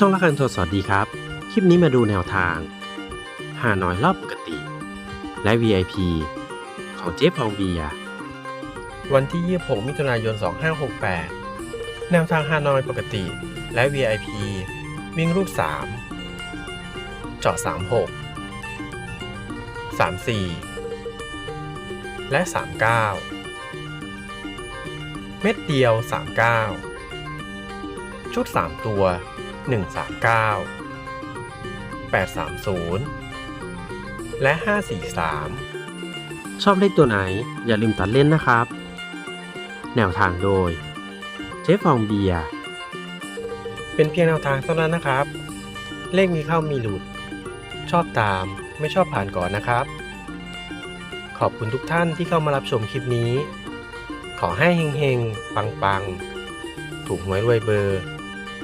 ช่องละคันโทรสวัสดีครับ คลิปนี้มาดูแนวทางหาน้อยรอบปกติ และ VIP ของเจ๊ฟองเบีย วันที่ 26 มิถุนายน 2568 แนวทางฮานอยปกติและ VIP วิ่งรูป 3 เจาะ 36 34 และ 39 เม็ดเดียว 39 ชุด 3 ตัว 139 830 และ 543 ชอบเลขตัวไหนอย่าลืมตัดเล่นนะครับ แนวทางโดยเจ๊ฟองเบียร์เป็นเพียงแนวทางเท่านั้นนะครับ เลขมีเข้ามีหลุด ชอบตามไม่ชอบผ่านก่อนนะครับ ขอบคุณทุกท่านที่เข้ามารับชมคลิปนี้ ขอให้เฮงๆ ปังๆ ถูกหวยรวยเบอร์